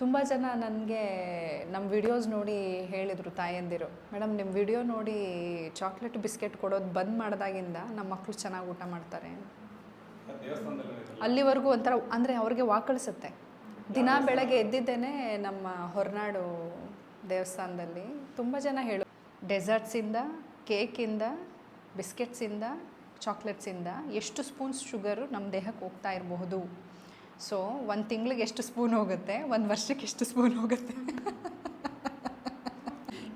ತುಂಬ ಜನ ನನಗೆ ನಮ್ಮ ವಿಡಿಯೋಸ್ ನೋಡಿ ಹೇಳಿದರು ತಾಯಂದಿರು. ಮೇಡಮ್ ನಿಮ್ಮ ವಿಡಿಯೋ ನೋಡಿ ಚಾಕ್ಲೇಟ್ ಬಿಸ್ಕೆಟ್ ಕೊಡೋದು ಬಂದ್ ಮಾಡಿದಾಗಿಂದ ನಮ್ಮ ಮಕ್ಕಳು ಚೆನ್ನಾಗಿ ಊಟ ಮಾಡ್ತಾರೆ. ಅಲ್ಲಿವರೆಗೂ ಒಂಥರ ಅಂದರೆ ಅವ್ರಿಗೆ ವಾಕಳಿಸುತ್ತೆ ದಿನ ಬೆಳಗ್ಗೆ ಎದ್ದಿದ್ದೇನೆ ನಮ್ಮ ಹೊರನಾಡು ದೇವಸ್ಥಾನದಲ್ಲಿ. ತುಂಬ ಜನ ಹೇಳು ಡೆಸರ್ಟ್ಸಿಂದ ಕೇಕಿಂದ ಬಿಸ್ಕೆಟ್ಸಿಂದ ಚಾಕ್ಲೇಟ್ಸಿಂದ ಎಷ್ಟು ಸ್ಪೂನ್ಸ್ ಶುಗರು ನಮ್ಮ ದೇಹಕ್ಕೆ ಹೋಗ್ತಾ ಇರಬಹುದು? ಸೊ ಒಂದು ತಿಂಗ್ಳಿಗೆ ಎಷ್ಟು ಸ್ಪೂನ್ ಹೋಗುತ್ತೆ? ಒಂದು ವರ್ಷಕ್ಕೆ ಎಷ್ಟು ಸ್ಪೂನ್ ಹೋಗುತ್ತೆ?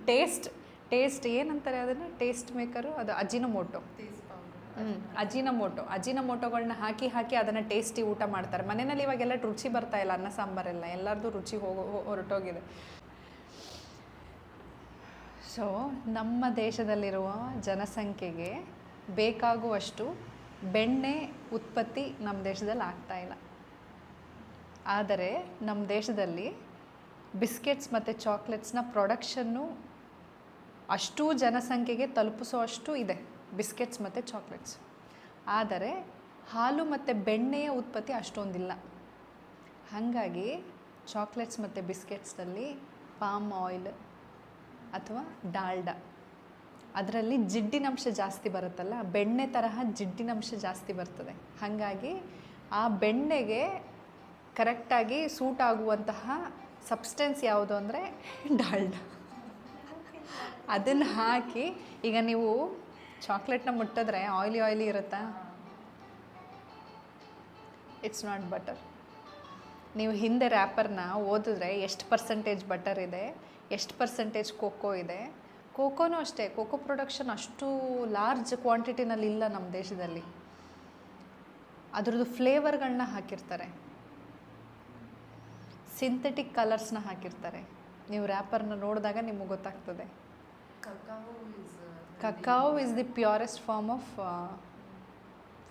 ಟೇಸ್ಟ್ ಟೇಸ್ಟ್ ಏನಂತಾರೆ ಅದನ್ನು? ಟೇಸ್ಟ್ ಮೇಕರು ಅದು ಅಜಿನಮೋಟೊ. ಹ್ಞೂ ಅಜಿನಮೋಟೊ. ಅಜಿನಮೋಟೊಗಳನ್ನ ಹಾಕಿ ಹಾಕಿ ಅದನ್ನು ಟೇಸ್ಟಿ ಊಟ ಮಾಡ್ತಾರೆ. ಮನೆಯಲ್ಲಿ ಇವಾಗೆಲ್ಲ ರುಚಿ ಬರ್ತಾ ಇಲ್ಲ ಅನ್ನ ಸಾಂಬಾರೆಲ್ಲ ಎಲ್ಲರದ್ದು ರುಚಿ ಹೋಗೋ ಹೊರಟೋಗಿದೆ. ಸೊ ನಮ್ಮ ದೇಶದಲ್ಲಿರುವ ಜನಸಂಖ್ಯೆಗೆ ಬೇಕಾಗುವಷ್ಟು ಬೆಣ್ಣೆ ಉತ್ಪತ್ತಿ ನಮ್ಮ ದೇಶದಲ್ಲಿ ಆಗ್ತಾ ಇಲ್ಲ. ಆದರೆ ನಮ್ಮ ದೇಶದಲ್ಲಿ ಬಿಸ್ಕೆಟ್ಸ್ ಮತ್ತು ಚಾಕ್ಲೇಟ್ಸ್ನ ಪ್ರೊಡಕ್ಷನ್ನು ಅಷ್ಟೂ ಜನಸಂಖ್ಯೆಗೆ ತಲುಪಿಸುವಷ್ಟು ಇದೆ, ಬಿಸ್ಕೆಟ್ಸ್ ಮತ್ತು ಚಾಕ್ಲೇಟ್ಸ್. ಆದರೆ ಹಾಲು ಮತ್ತು ಬೆಣ್ಣೆಯ ಉತ್ಪತ್ತಿ ಅಷ್ಟೊಂದಿಲ್ಲ. ಹಾಗಾಗಿ ಚಾಕ್ಲೇಟ್ಸ್ ಮತ್ತು ಬಿಸ್ಕೆಟ್ಸ್ನಲ್ಲಿ ಪಾಮ್ ಆಯಿಲ್ ಅಥವಾ ಡಾಲ್ಡಾ. ಅದರಲ್ಲಿ ಜಿಡ್ಡಿನಂಶ ಜಾಸ್ತಿ ಬರುತ್ತಲ್ಲ, ಬೆಣ್ಣೆ ತರಹ ಜಿಡ್ಡಿನಂಶ ಜಾಸ್ತಿ ಬರ್ತದೆ. ಹಾಗಾಗಿ ಆ ಬೆಣ್ಣೆಗೆ ಕರೆಕ್ಟಾಗಿ ಸೂಟ್ ಆಗುವಂತಹ ಸಬ್ಸ್ಟೆನ್ಸ್ ಯಾವುದು ಅಂದರೆ ಡಾಲ್ಡ. ಅದನ್ನು ಹಾಕಿ, ಈಗ ನೀವು ಚಾಕ್ಲೇಟ್ನ ಮುಟ್ಟಿದ್ರೆ ಆಯ್ಲಿ ಆಯ್ಲಿ ಇರುತ್ತಾ? ಇಟ್ಸ್ ನಾಟ್ ಬಟರ್ ನೀವು ಹಿಂದೆ ರ್ಯಾಪರ್ನ ಓದಿದ್ರೆ ಎಷ್ಟು ಪರ್ಸೆಂಟೇಜ್ ಬಟರ್ ಇದೆ, ಎಷ್ಟು ಪರ್ಸೆಂಟೇಜ್ ಕೋಕೋ ಇದೆ? ಕೋಕೋನೂ ಅಷ್ಟೇ ಕೋಕೋ ಪ್ರೊಡಕ್ಷನ್ ಅಷ್ಟು ಲಾರ್ಜ್ ಕ್ವಾಂಟಿಟಿನಲ್ಲಿ ಇಲ್ಲ ನಮ್ಮ ದೇಶದಲ್ಲಿ. ಅದರದ್ದು ಫ್ಲೇವರ್ಗಳನ್ನ ಹಾಕಿರ್ತಾರೆ. ಸಿಂಥೆಟಿಕ್ ಕಲರ್ಸ್ನ ಹಾಕಿರ್ತಾರೆ. ನೀವು ರ್ಯಾಪರ್ನ ನೋಡಿದಾಗ ನಿಮಗೆ ಗೊತ್ತಾಗ್ತದೆ. Cacao is the purest form of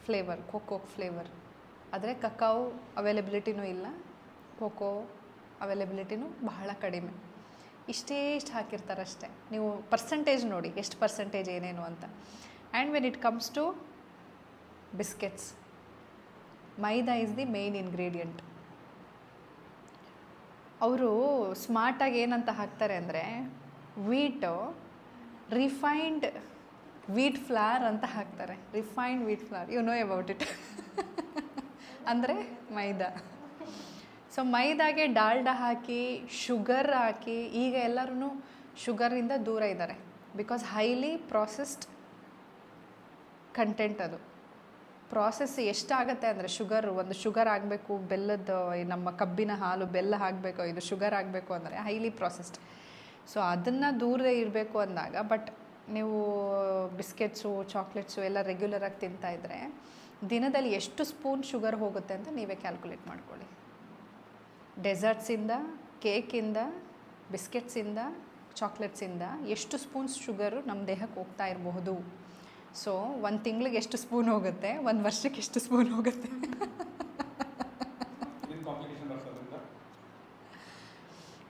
flavour cocoa flavour ಆದರೆ ಕಕಾವ್ ಅವೈಲಬಿಲಿಟಿನೂ ಇಲ್ಲ. ಕೊಕೋ ಅವೈಲಬಿಲಿಟಿನೂ ಬಹಳ ಕಡಿಮೆ. ಇಷ್ಟೇ ಇಷ್ಟು ಹಾಕಿರ್ತಾರೆ ಅಷ್ಟೇ ನೀವು ಪರ್ಸೆಂಟೇಜ್ ನೋಡಿ ಎಷ್ಟು ಪರ್ಸೆಂಟೇಜ್ ಏನೇನು ಅಂತ. And when it comes to biscuits maida is the main ingredient ಅವರು ಸ್ಮಾರ್ಟಾಗಿ ಏನಂತ ಹಾಕ್ತಾರೆ ಅಂದರೆ ವೀಟು ರಿಫೈನ್ಡ್ ವೀಟ್ ಫ್ಲಾರ್ ಅಂತ ಹಾಕ್ತಾರೆ. Refined wheat flour you know about it ಅಂದರೆ ಮೈದಾ. ಸೊ ಮೈದಾಗೆ ಡಾಲ್ಡಾ ಹಾಕಿ, ಶುಗರ್ ಹಾಕಿ, ಈಗ ಎಲ್ಲರೂ ಶುಗರಿಂದ ದೂರ ಇದ್ದಾರೆ. ಬಿಕಾಸ್ ಹೈಲಿ ಪ್ರಾಸೆಸ್ಡ್ ಕಂಟೆಂಟ್ ಅದು. ಪ್ರಾಸೆಸ್ ಎಷ್ಟಾಗತ್ತೆ ಅಂದರೆ ಶುಗರು ಒಂದು ಶುಗರ್ ಆಗಬೇಕು, ಬೆಲ್ಲದ ನಮ್ಮ ಕಬ್ಬಿನ ಹಾಲು, ಬೆಲ್ಲ ಹಾಕಬೇಕು, ಇದು ಶುಗರ್ ಆಗಬೇಕು ಅಂದರೆ ಹೈಲಿ ಪ್ರಾಸೆಸ್ಡ್ ಸೊ ಅದನ್ನು ದೂರದೇ ಇರಬೇಕು ಅಂದಾಗ ಬಟ್ ನೀವು ಬಿಸ್ಕೆಟ್ಸು ಚಾಕ್ಲೇಟ್ಸು ಎಲ್ಲ ರೆಗ್ಯುಲರಾಗಿ ತಿಂತಾಯಿದ್ರೆ ದಿನದಲ್ಲಿ ಎಷ್ಟು ಸ್ಪೂನ್ ಶುಗರ್ ಹೋಗುತ್ತೆ ಅಂತ ನೀವೇ ಕ್ಯಾಲ್ಕುಲೇಟ್ ಮಾಡ್ಕೊಳ್ಳಿ. ಡೆಸರ್ಟ್ಸಿಂದ ಕೇಕಿಂದ ಬಿಸ್ಕೆಟ್ಸಿಂದ ಚಾಕ್ಲೇಟ್ಸಿಂದ ಎಷ್ಟು ಸ್ಪೂನ್ಸ್ ಶುಗರು ನಮ್ಮ ದೇಹಕ್ಕೆ ಹೋಗ್ತಾ ಇರಬಹುದು? ಸೊ ಒಂದು ತಿಂಗ್ಳಿಗೆ ಎಷ್ಟು ಸ್ಪೂನ್ ಹೋಗುತ್ತೆ? ಒಂದು ವರ್ಷಕ್ಕೆ ಎಷ್ಟು ಸ್ಪೂನ್ ಹೋಗುತ್ತೆ?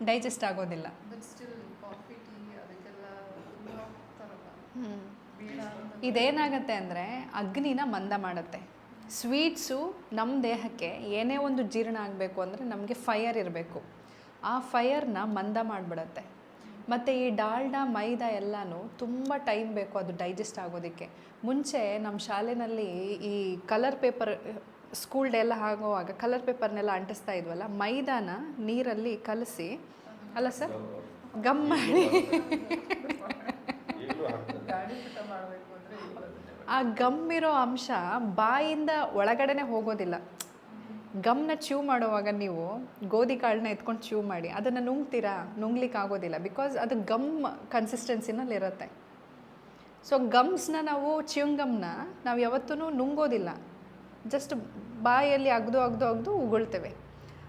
ಡೈಜೆಸ್ಟ್ ಆಗೋದಿಲ್ಲ. ಬಟ್ ಸ್ಟಿಲ್ ಕಾಫಿ ಟೀ ಅದಕ್ಕೆಲ್ಲ ತುಂಬ ಹೋಗ್ತಾರಲ್ಲ. ಬೇಡ ಅಂತ. ಇದೇನಾಗತ್ತೆ ಅಂದರೆ ಅಗ್ನಿನ ಮಂದ ಮಾಡುತ್ತೆ. ಸ್ವೀಟ್ಸು ನಮ್ಮ ದೇಹಕ್ಕೆ ಏನೇ ಒಂದು ಜೀರ್ಣ ಆಗಬೇಕು ಅಂದರೆ ನಮಗೆ ಫೈಯರ್ ಇರಬೇಕು. ಆ ಫೈಯರ್ನ ಮಂದ ಮಾಡಿಬಿಡತ್ತೆ. ಮತ್ತು ಈ ಡಾಲ್ಡಾ ಮೈದಾ ಎಲ್ಲನೂ ತುಂಬ ಟೈಮ್ ಬೇಕು ಅದು ಡೈಜೆಸ್ಟ್ ಆಗೋದಕ್ಕೆ. ಮುಂಚೆ ನಮ್ಮ ಶಾಲೆಯಲ್ಲಿ ಈ ಕಲರ್ ಪೇಪರ್ ಸ್ಕೂಲ್ ಡೇ ಎಲ್ಲ ಆಗೋವಾಗ ಕಲರ್ ಪೇಪರ್ನೆಲ್ಲ ಅಂಟಿಸ್ತಾ ಇದ್ವಲ್ಲ ಮೈದಾನ ನೀರಲ್ಲಿ ಕಲಸಿ ಅಲ್ಲ ಸರ್ ಗಮ್ ಮಾಡಿ. ಆ ಗಮ್ ಇರೋ ಅಂಶ ಬಾಯಿಂದ ಒಳಗಡೆನೆ ಹೋಗೋದಿಲ್ಲ. ಗಮ್ನ ಚ್ಯೂ ಮಾಡುವಾಗ ನೀವು ಗೋಧಿ ಕಾಳನ್ನ ಎತ್ಕೊಂಡು ಚ್ಯೂ ಮಾಡಿ, ಅದನ್ನು ನುಂಗ್ತೀರಾ? ನುಂಗ್ಲಿಕ್ಕೆ ಆಗೋದಿಲ್ಲ ಬಿಕಾಸ್ ಅದು ಗಮ್ ಕನ್ಸಿಸ್ಟೆನ್ಸಿನಲ್ಲಿರುತ್ತೆ ಸೊ ಗಮ್ಸ್ನ ನಾವು ಚ್ಯೂಂಗಮ್ನ ನಾವು ಯಾವತ್ತೂ ನುಂಗೋದಿಲ್ಲ. ಜಸ್ಟ್ ಬಾಯಲ್ಲಿ ಅಗ್ದು ಅಗ್ದು ಅಗ್ದು ಉಗುಳ್ತೇವೆ.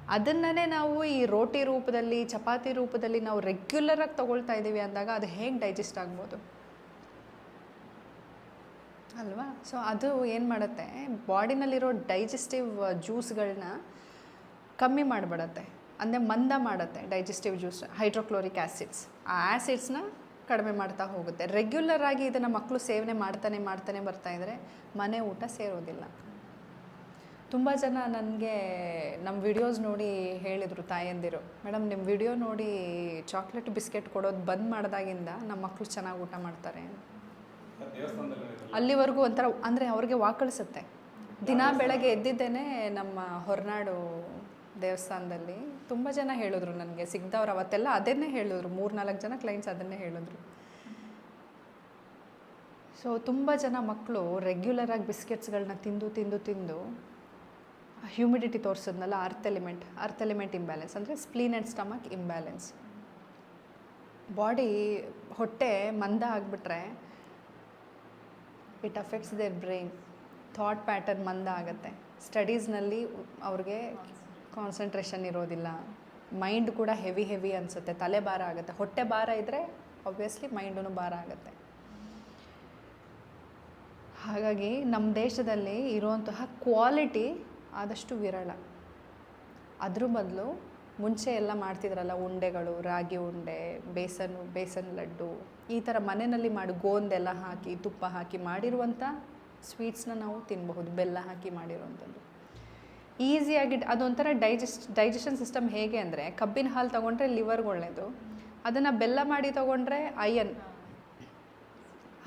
ಅದನ್ನೇ ನಾವು ಈ ರೋಟಿ ರೂಪದಲ್ಲಿ, ಚಪಾತಿ ರೂಪದಲ್ಲಿ ನಾವು ರೆಗ್ಯುಲರಾಗಿ ತೊಗೊಳ್ತಾ ಇದ್ದೀವಿ ಅಂದಾಗ ಅದು ಹೇಗೆ ಡೈಜೆಸ್ಟ್ ಆಗ್ಬೋದು? ಅಲ್ವಾ? ಸೊ ಅದು ಏನು ಮಾಡುತ್ತೆ? ಬಾಡಿನಲ್ಲಿರೋ ಡೈಜೆಸ್ಟಿವ್ ಜ್ಯೂಸ್ಗಳನ್ನ ಕಮ್ಮಿ ಮಾಡಿಬಿಡತ್ತೆ. ಅಂದರೆ ಮಂದ ಮಾಡುತ್ತೆ ಡೈಜೆಸ್ಟಿವ್ ಜ್ಯೂಸ್ ಹೈಡ್ರೋಕ್ಲೋರಿಕ್ ಆ್ಯಸಿಡ್ಸ್ ಆ ಆ್ಯಸಿಡ್ಸ್ನ ಕಡಿಮೆ ಮಾಡ್ತಾ ಹೋಗುತ್ತೆ. ರೆಗ್ಯುಲರ್ ಆಗಿ ಇದನ್ನು ಮಕ್ಕಳು ಸೇವನೆ ಮಾಡ್ತಾನೆ ಮಾಡ್ತಾನೆ, ಬರ್ತಾ ಇದ್ದರೆ ಮನೆ ಊಟ ಸೇರೋದಿಲ್ಲ. ತುಂಬ ಜನ ನನಗೆ ನಮ್ಮ ವಿಡಿಯೋಸ್ ನೋಡಿ ಹೇಳಿದರು ತಾಯಂದಿರು. ಮೇಡಮ್ ನಿಮ್ಮ ವಿಡಿಯೋ ನೋಡಿ ಚಾಕ್ಲೇಟ್ ಬಿಸ್ಕೆಟ್ ಕೊಡೋದು ಬಂದ್ ಮಾಡಿದಾಗಿಂದ ನಮ್ಮ ಮಕ್ಕಳು ಚೆನ್ನಾಗಿ ಊಟ ಮಾಡ್ತಾರೆ? ಅಲ್ಲಿವರೆಗೂ ಒಂಥರ ಅಂದರೆ ಅವ್ರಿಗೆ ವಾಕಳಿಸುತ್ತೆ. ದಿನ ಬೆಳಗ್ಗೆ ಎದ್ದಿದ್ದೇನೆ ನಮ್ಮ ಹೊರನಾಡು ದೇವಸ್ಥಾನದಲ್ಲಿ. ತುಂಬ ಜನ ಹೇಳಿದ್ರು ನನಗೆ, ಸಿಗ್ದವ್ರು ಅವತ್ತೆಲ್ಲ ಅದನ್ನೇ ಹೇಳಿದ್ರು. ಮೂರು ನಾಲ್ಕು ಜನ ಕ್ಲೈಂಟ್ಸ್ ಅದನ್ನೇ ಹೇಳಿದ್ರು. ಸೊ ತುಂಬ ಜನ ಮಕ್ಕಳು ರೆಗ್ಯುಲರಾಗಿ ಬಿಸ್ಕೆಟ್ಸ್ಗಳನ್ನ ತಿಂದು ತಿಂದು ತಿಂದು humidity ತೋರಿಸಿದ್ನಲ್ಲ earth element earth element imbalance ಅಂದರೆ spleen and stomach imbalance body ಹೊಟ್ಟೆ ಮಂದ ಆಗಿಬಿಟ್ರೆ it affects their brain thought pattern ಮಂದ ಆಗುತ್ತೆ ಸ್ಟಡೀಸ್ನಲ್ಲಿ ಅವ್ರಿಗೆ ಕಾನ್ಸಂಟ್ರೇಷನ್ ಇರೋದಿಲ್ಲ. ಮೈಂಡ್ ಕೂಡ ಹೆವಿ ಹೆವಿ ಅನಿಸುತ್ತೆ. ತಲೆ ಭಾರ ಆಗುತ್ತೆ. ಹೊಟ್ಟೆ ಭಾರ ಇದ್ದರೆ ಆಬ್ವಿಯಸ್ಲಿ ಮೈಂಡೂ ಭಾರ ಆಗುತ್ತೆ. ಹಾಗಾಗಿ ನಮ್ಮ ದೇಶದಲ್ಲಿ ಇರುವಂತಹ ಕ್ವಾಲಿಟಿ ಆದಷ್ಟು ವಿರಳ. ಅದ್ರ ಬದಲು ಮುಂಚೆ ಎಲ್ಲ ಮಾಡ್ತಿದ್ರಲ್ಲ, ಉಂಡೆಗಳು, ರಾಗಿ ಉಂಡೆ, ಬೇಸನ್ ಬೇಸನ್ ಲಡ್ಡು, ಈ ಥರ ಮನೆಯಲ್ಲಿ ಮಾಡಿ, ಗೋಂದೆಲ್ಲ ಹಾಕಿ, ತುಪ್ಪ ಹಾಕಿ ಮಾಡಿರುವಂಥ ಸ್ವೀಟ್ಸ್ನ ನಾವು ತಿನ್ನಬಹುದು ಬೆಲ್ಲ ಹಾಕಿ ಮಾಡಿರುವಂಥದ್ದು. ಈಸಿಯಾಗಿ ಅದೊಂಥರ ಡೈಜೆಸ್ಟ್ ಡೈಜೆಷನ್ ಸಿಸ್ಟಮ್ ಹೇಗೆ ಅಂದರೆ, ಕಬ್ಬಿನ ಹಾಲು ತೊಗೊಂಡ್ರೆ ಲಿವರ್ಗೆ ಒಳ್ಳೆಯದು ಅದನ್ನು ಬೆಲ್ಲ ಮಾಡಿ ತೊಗೊಂಡ್ರೆ ಅಯನ್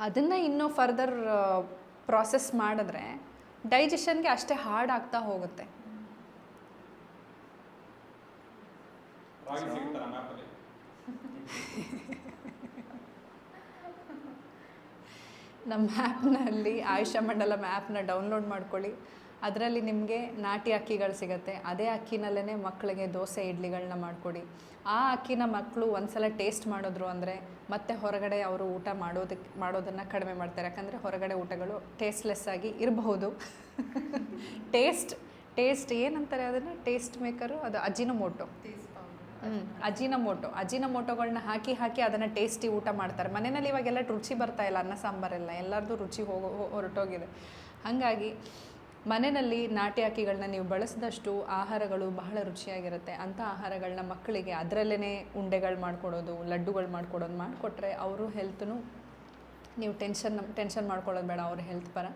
ಅದನ್ನು ಇನ್ನೂ ಫರ್ದರ್ ಪ್ರಾಸೆಸ್ ಮಾಡಿದ್ರೆ ಡೈಜೆಷನ್ಗೆ ಅಷ್ಟೇ ಹಾರ್ಡ್ ಆಗ್ತಾ ಹೋಗುತ್ತೆ. ರಾಗಿ ನಮ್ಮ ಆ್ಯಪ್ನಲ್ಲಿ ಆಯುಷ ಮಂಡಲಂ ಆ್ಯಪ್ನ ಡೌನ್ಲೋಡ್ ಮಾಡ್ಕೊಳ್ಳಿ. ಅದರಲ್ಲಿ ನಿಮಗೆ ನಾಟಿ ಅಕ್ಕಿಗಳು ಸಿಗುತ್ತೆ. ಅದೇ ಅಕ್ಕಿನಲ್ಲೇ ಮಕ್ಕಳಿಗೆ ದೋಸೆ ಇಡ್ಲಿಗಳನ್ನ ಮಾಡಿಕೊಡಿ. ಆ ಅಕ್ಕಿನ ಮಕ್ಕಳು ಒಂದ್ಸಲ ಟೇಸ್ಟ್ ಮಾಡಿದ್ರು ಅಂದರೆ ಮತ್ತೆ ಹೊರಗಡೆ ಅವರು ಊಟ ಮಾಡೋದಕ್ಕೆ ಮಾಡೋದನ್ನು ಕಡಿಮೆ ಮಾಡ್ತಾರೆ. ಯಾಕಂದರೆ ಹೊರಗಡೆ ಊಟಗಳು ಟೇಸ್ಟ್ಲೆಸ್ ಆಗಿ ಇರಬಹುದು. ಟೇಸ್ಟ್ ಟೇಸ್ಟ್ ಏನಂತಾರೆ ಅದನ್ನು? ಟೇಸ್ಟ್ ಮೇಕರು ಅದು ಅಜ್ಜಿನ ಟೇಸ್ಟ್ ಪೌಡರ್ ಹ್ಞೂ ಅಜಿನಮೋಟೊ ಅಜಿನಮೋಟೊಗಳನ್ನ ಹಾಕಿ ಹಾಕಿ ಅದನ್ನು ಟೇಸ್ಟಿ ಊಟ ಮಾಡ್ತಾರೆ. ಮನೆಯಲ್ಲಿ ಇವಾಗೆಲ್ಲ ರುಚಿ ಬರ್ತಾ ಇಲ್ಲ, ಅನ್ನ ಸಾಂಬಾರೆಲ್ಲ ಎಲ್ಲರದ್ದು ರುಚಿ ಹೋಗೋ ಹೊರಟೋಗಿದೆ. ಹಾಗಾಗಿ ಮನೆಯಲ್ಲಿ ನಾಟಿ ಅಕ್ಕಿಗಳನ್ನ ನೀವು ಬಳಸಿದಷ್ಟು ಆಹಾರಗಳು ಬಹಳ ರುಚಿಯಾಗಿರುತ್ತೆ. ಅಂಥ ಆಹಾರಗಳನ್ನ ಮಕ್ಕಳಿಗೆ ಅದರಲ್ಲೇ ಉಂಡೆಗಳು ಮಾಡ್ಕೊಡೋದು, ಲಡ್ಡುಗಳು ಮಾಡ್ಕೊಡೋದು ಮಾಡಿಕೊಟ್ರೆ ಅವರು ಹೆಲ್ತ್ನು ನೀವು ಟೆನ್ಷನ್ ಟೆನ್ಷನ್ ಮಾಡ್ಕೊಳ್ಳೋದು ಬೇಡ, ಅವ್ರ ಹೆಲ್ತ್ ಪರ.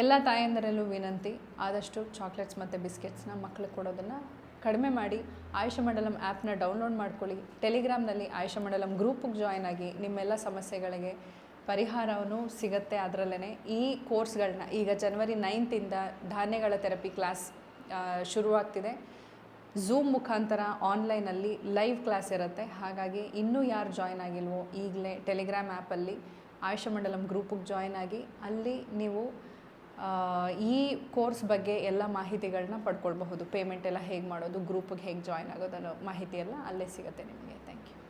ಎಲ್ಲ ತಾಯಂದರಲ್ಲೂ ವಿನಂತಿ. ಆದಷ್ಟು ಚಾಕ್ಲೇಟ್ಸ್ ಮತ್ತು ಬಿಸ್ಕೆಟ್ಸ್ನ ಮಕ್ಳಿಗೆ ಕೊಡೋದನ್ನು ಕಡಿಮೆ ಮಾಡಿ ಆಯುಷ ಮಂಡಲಂ ಆ್ಯಪ್ನ ಡೌನ್ಲೋಡ್ ಮಾಡ್ಕೊಳ್ಳಿ. ಟೆಲಿಗ್ರಾಮ್ನಲ್ಲಿ ಆಯುಷ ಮಂಡಲಂ ಗ್ರೂಪಿಗೆ ಜಾಯ್ನ್ ಆಗಿ ನಿಮ್ಮೆಲ್ಲ ಸಮಸ್ಯೆಗಳಿಗೆ ಪರಿಹಾರವೂ ಸಿಗತ್ತೆ ಅದರಲ್ಲೇ ಈ ಕೋರ್ಸ್ಗಳನ್ನ ಈಗ ಜನವರಿ ನೈನ್ತಿಂದ ಧಾನ್ಯಗಳ ಥೆರಪಿ ಕ್ಲಾಸ್ ಶುರುವಾಗ್ತಿದೆ. ಝೂಮ್ ಮುಖಾಂತರ ಆನ್ಲೈನಲ್ಲಿ ಲೈವ್ ಕ್ಲಾಸ್ ಇರುತ್ತೆ. ಹಾಗಾಗಿ ಇನ್ನೂ ಯಾರು ಜಾಯ್ನ್ ಆಗಿಲ್ವೋ ಈಗಲೇ ಟೆಲಿಗ್ರಾಮ್ ಆ್ಯಪಲ್ಲಿ ಆಯುಷ ಮಂಡಲಂ ಗ್ರೂಪಿಗೆ ಜಾಯ್ನ್ ಆಗಿ ಅಲ್ಲಿ ನೀವು ಈ ಕೋರ್ಸ್ ಬಗ್ಗೆ ಎಲ್ಲ ಮಾಹಿತಿಗಳನ್ನ ಪಡ್ಕೊಳ್ಬಹುದು. ಪೇಮೆಂಟ್ ಎಲ್ಲ ಹೇಗೆ ಮಾಡೋದು ಗ್ರೂಪಿಗೆ ಹೇಗೆ ಜಾಯ್ನ್ ಆಗೋದು ಅನ್ನೋ ಮಾಹಿತಿ ಎಲ್ಲ ಅಲ್ಲೇ ಸಿಗುತ್ತೆ ನಿಮಗೆ. Thank you